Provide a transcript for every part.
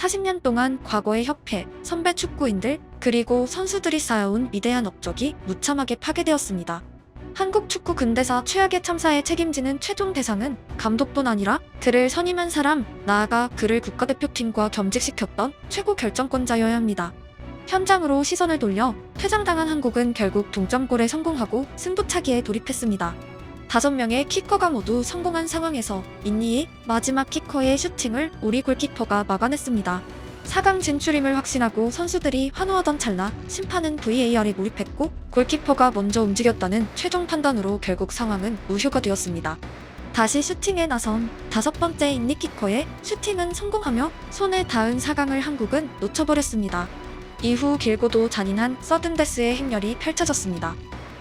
40년 동안 과거의 협회, 선배 축구인들, 그리고 선수들이 쌓아온 위대한 업적이 무참하게 파괴되었습니다. 한국 축구 근대사 최악의 참사에 책임지는 최종 대상은 감독뿐 아니라 그를 선임한 사람, 나아가 그를 국가대표팀과 겸직시켰던 최고 결정권자여야 합니다. 현장으로 시선을 돌려 퇴장당한 한국은 결국 동점골에 성공하고 승부차기에 돌입했습니다. 다섯 명의 키커가 모두 성공한 상황에서 인니의 마지막 키커의 슈팅을 우리 골키퍼가 막아냈습니다. 4강 진출임을 확신하고 선수들이 환호하던 찰나 심판은 VAR에 몰입했고 골키퍼가 먼저 움직였다는 최종 판단으로 결국 상황은 무효가 되었습니다. 다시 슈팅에 나선 다섯 번째 인니 키커의 슈팅은 성공하며 손에 닿은 4강을 한국은 놓쳐버렸습니다. 이후 길고도 잔인한 서든데스의 행렬이 펼쳐졌습니다.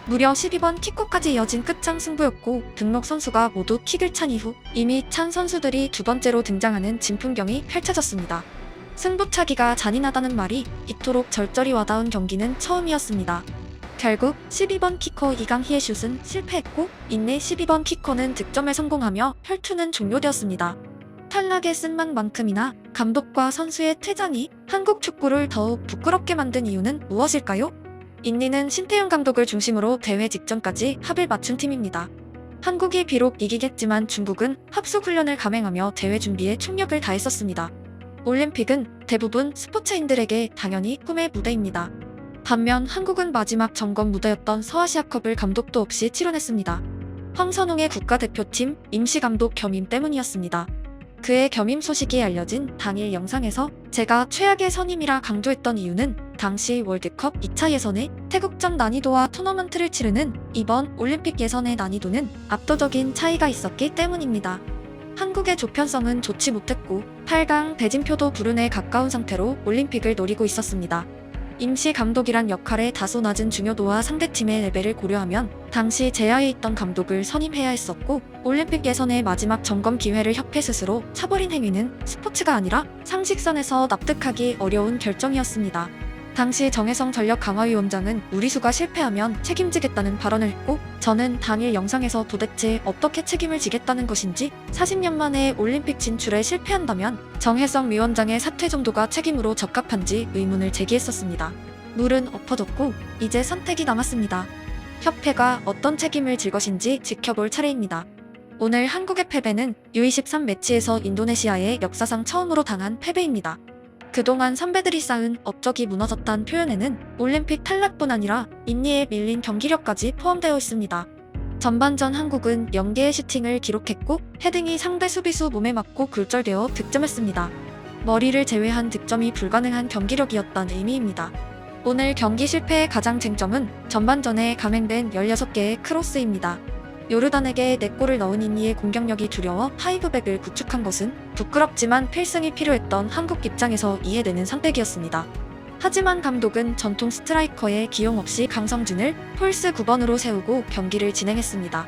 무려 12번 키커까지 이어진 끝장 승부였고 등록 선수가 모두 킥을 찬 이후 이미 찬 선수들이 두 번째로 등장하는 진풍경이 펼쳐졌습니다. 승부차기가 잔인하다는 말이 이토록 절절히 와닿은 경기는 처음이었습니다. 결국 12번 키커 이강희의 슛은 실패했고 인내 12번 키커는 득점에 성공하며 혈투는 종료되었습니다. 탈락의 쓴맛만큼이나 감독과 선수의 퇴장이 한국 축구를 더욱 부끄럽게 만든 이유는 무엇일까요? 인니는 신태용 감독을 중심으로 대회 직전까지 합을 맞춘 팀입니다. 한국이 비록 이기겠지만 중국은 합숙 훈련을 감행하며 대회 준비에 총력을 다했었습니다. 올림픽은 대부분 스포츠인들에게 당연히 꿈의 무대입니다. 반면 한국은 마지막 점검 무대였던 서아시아컵을 감독도 없이 치러냈습니다. 황선홍의 국가대표팀 임시감독 겸임 때문이었습니다. 그의 겸임 소식이 알려진 당일 영상에서 제가 최악의 선임이라 강조했던 이유는 당시 월드컵 2차 예선의 태국전 난이도와 토너먼트를 치르는 이번 올림픽 예선의 난이도는 압도적인 차이가 있었기 때문입니다. 한국의 조편성은 좋지 못했고 8강 대진표도 불운에 가까운 상태로 올림픽을 노리고 있었습니다. 임시 감독이란 역할의 다소 낮은 중요도와 상대팀의 레벨을 고려하면 당시 제야에 있던 감독을 선임해야 했었고 올림픽 예선의 마지막 점검 기회를 협회 스스로 차버린 행위는 스포츠가 아니라 상식선에서 납득하기 어려운 결정이었습니다. 당시 정혜성 전력강화위원장은 우리수가 실패하면 책임지겠다는 발언을 했고 저는 당일 영상에서 도대체 어떻게 책임을 지겠다는 것인지 40년 만에 올림픽 진출에 실패한다면 정혜성 위원장의 사퇴 정도가 책임으로 적합한지 의문을 제기했었습니다. 물은 엎어졌고 이제 선택이 남았습니다. 협회가 어떤 책임을 질 것인지 지켜볼 차례입니다. 오늘 한국의 패배는 U23 매치에서 인도네시아에 역사상 처음으로 당한 패배입니다. 그동안 선배들이 쌓은 업적이 무너졌다는 표현에는 올림픽 탈락뿐 아니라 인니에 밀린 경기력까지 포함되어 있습니다. 전반전 한국은 연계의 슈팅을 기록했고 헤딩이 상대 수비수 몸에 맞고 굴절되어 득점했습니다. 머리를 제외한 득점이 불가능한 경기력이었다는 의미입니다. 오늘 경기 실패의 가장 쟁점은 전반전에 감행된 16개의 크로스입니다. 요르단에게 4골을 넣은 인니의 공격력이 두려워 하이브백을 구축한 것은 부끄럽지만 필승이 필요했던 한국 입장에서 이해되는 선택이었습니다. 하지만 감독은 전통 스트라이커의 기용 없이 강성준을 폴스 9번으로 세우고 경기를 진행했습니다.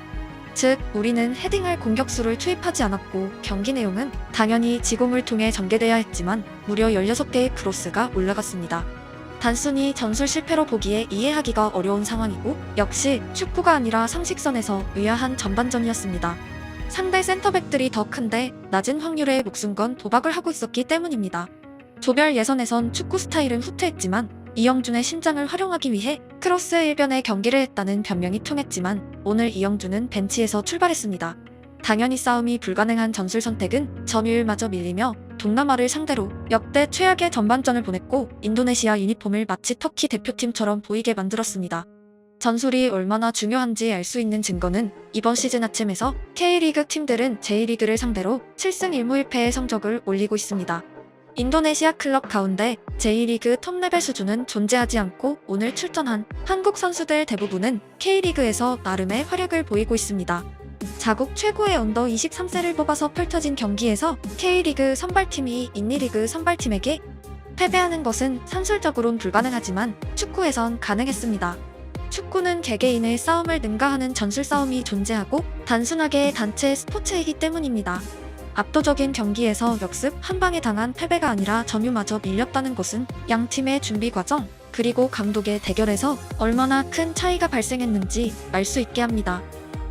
즉, 우리는 헤딩할 공격수를 투입하지 않았고 경기 내용은 당연히 지공을 통해 전개돼야 했지만 무려 16개의 크로스가 올라갔습니다. 단순히 전술 실패로 보기에 이해하기가 어려운 상황이고 역시 축구가 아니라 상식선에서 의아한 전반전이었습니다. 상대 센터백들이 더 큰데 낮은 확률의 목숨 건 도박을 하고 있었기 때문입니다. 조별 예선에선 축구 스타일은 후퇴했지만 이영준의 신장을 활용하기 위해 크로스 일변에 경기를 했다는 변명이 통했지만 오늘 이영준은 벤치에서 출발했습니다. 당연히 싸움이 불가능한 전술 선택은 점유율마저 밀리며 동남아를 상대로 역대 최악의 전반전을 보냈고 인도네시아 유니폼을 마치 터키 대표팀처럼 보이게 만들었습니다. 전술이 얼마나 중요한지 알 수 있는 증거는 이번 시즌 아침에서 K리그 팀들은 J리그를 상대로 7승 1무 1패의 성적을 올리고 있습니다. 인도네시아 클럽 가운데 J리그 톱레벨 수준은 존재하지 않고 오늘 출전한 한국 선수들 대부분은 K리그에서 나름의 활약을 보이고 있습니다. 자국 최고의 언더 23세를 뽑아서 펼쳐진 경기에서 K리그 선발팀이 인니리그 선발팀에게 패배하는 것은 산술적으론 불가능하지만 축구에선 가능했습니다. 축구는 개개인의 싸움을 능가하는 전술 싸움이 존재하고 단순하게 단체 스포츠이기 때문입니다. 압도적인 경기에서 역습 한 방에 당한 패배가 아니라 점유마저 밀렸다는 것은 양 팀의 준비 과정 그리고 감독의 대결에서 얼마나 큰 차이가 발생했는지 알 수 있게 합니다.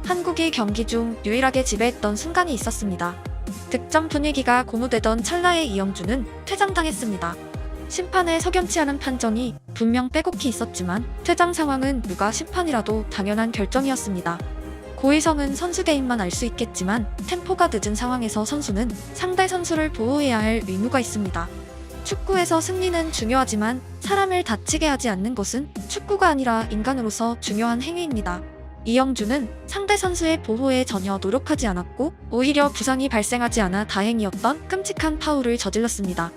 한국이 경기 중 유일하게 지배했던 순간이 있었습니다. 득점 분위기가 고무되던 찰나의 이영주는 퇴장당했습니다. 심판의 석연치 않은 판정이 분명 빼곡히 있었지만 퇴장 상황은 누가 심판이라도 당연한 결정이었습니다. 고의성은 선수 개인만 알 수 있겠지만 템포가 늦은 상황에서 선수는 상대 선수를 보호해야 할 의무가 있습니다. 축구에서 승리는 중요하지만 사람을 다치게 하지 않는 것은 축구가 아니라 인간으로서 중요한 행위입니다. 이영주는 상대 선수의 보호에 전혀 노력하지 않았고 오히려 부상이 발생하지 않아 다행이었던 끔찍한 파울을 저질렀습니다.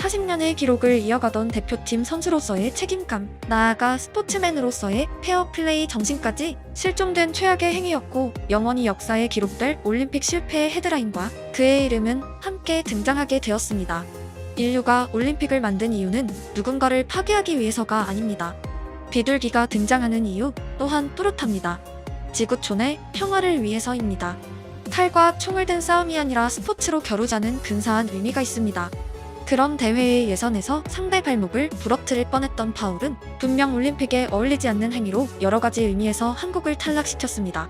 40년의 기록을 이어가던 대표팀 선수로서의 책임감, 나아가 스포츠맨으로서의 페어플레이 정신까지 실종된 최악의 행위였고 영원히 역사에 기록될 올림픽 실패의 헤드라인과 그의 이름은 함께 등장하게 되었습니다. 인류가 올림픽을 만든 이유는 누군가를 파괴하기 위해서가 아닙니다. 비둘기가 등장하는 이유 또한 뚜렷합니다. 지구촌의 평화를 위해서입니다. 칼과 총을 든 싸움이 아니라 스포츠로 겨루자는 근사한 의미가 있습니다. 그런 대회의 예선에서 상대 발목을 부러뜨릴 뻔했던 파울은 분명 올림픽에 어울리지 않는 행위로 여러 가지 의미에서 한국을 탈락시켰습니다.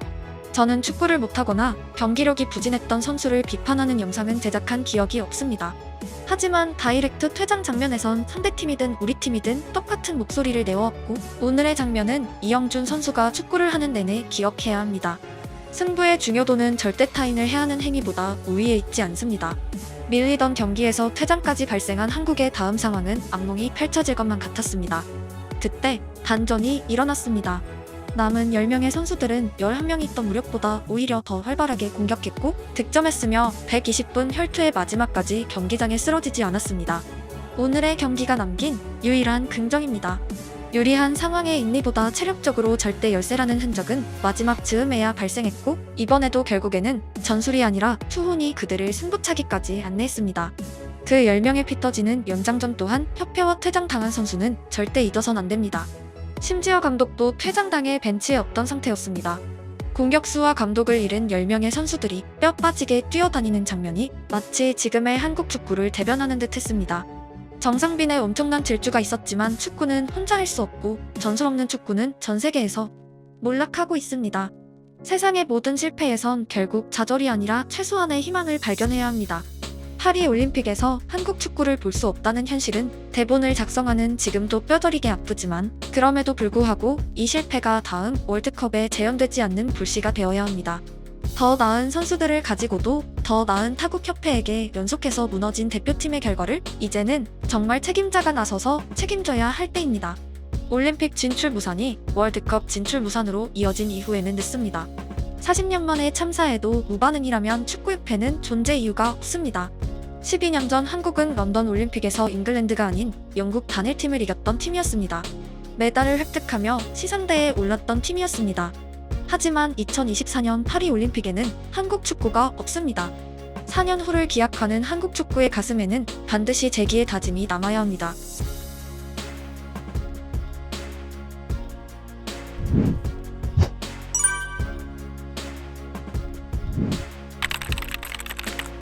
저는 축구를 못하거나 경기력이 부진했던 선수를 비판하는 영상은 제작한 기억이 없습니다. 하지만 다이렉트 퇴장 장면에선 상대팀이든 우리 팀이든 똑같은 목소리를 내어왔고 오늘의 장면은 이영준 선수가 축구를 하는 내내 기억해야 합니다. 승부의 중요도는 절대 타인을 해하는 행위보다 우위에 있지 않습니다. 밀리던 경기에서 퇴장까지 발생한 한국의 다음 상황은 악몽이 펼쳐질 것만 같았습니다. 그때 반전이 일어났습니다. 남은 10명의 선수들은 11명이 있던 무력보다 오히려 더 활발하게 공격했고 득점했으며 120분 혈투의 마지막까지 경기장에 쓰러지지 않았습니다. 오늘의 경기가 남긴 유일한 긍정입니다. 유리한 상황의 인리보다 체력적으로 절대 열세라는 흔적은 마지막 즈음에야 발생했고 이번에도 결국에는 전술이 아니라 투혼이 그들을 승부차기까지 안내했습니다. 그 10명의 피 터지는 연장전 또한 협회와 퇴장당한 선수는 절대 잊어선 안 됩니다. 심지어 감독도 퇴장당해 벤치에 없던 상태였습니다. 공격수와 감독을 잃은 10명의 선수들이 뼈 빠지게 뛰어다니는 장면이 마치 지금의 한국 축구를 대변하는 듯 했습니다. 정상빈의 엄청난 질주가 있었지만 축구는 혼자 할 수 없고 전술 없는 축구는 전 세계에서 몰락하고 있습니다. 세상의 모든 실패에선 결국 좌절이 아니라 최소한의 희망을 발견해야 합니다. 파리 올림픽에서 한국 축구를 볼 수 없다는 현실은 대본을 작성하는 지금도 뼈저리게 아프지만 그럼에도 불구하고 이 실패가 다음 월드컵에 재현되지 않는 불씨가 되어야 합니다. 더 나은 선수들을 가지고도 더 나은 타국협회에게 연속해서 무너진 대표팀의 결과를 이제는 정말 책임자가 나서서 책임져야 할 때입니다. 올림픽 진출 무산이 월드컵 진출 무산으로 이어진 이후에는 늦습니다. 40년 만에 참사에도 무반응이라면 축구협회는 존재 이유가 없습니다. 12년 전 한국은 런던 올림픽에서 잉글랜드가 아닌 영국 단일팀을 이겼던 팀이었습니다. 메달을 획득하며 시상대에 올랐던 팀이었습니다. 하지만 2024년 파리 올림픽에는 한국 축구가 없습니다. 4년 후를 기약하는 한국 축구의 가슴에는 반드시 재기의 다짐이 남아야 합니다.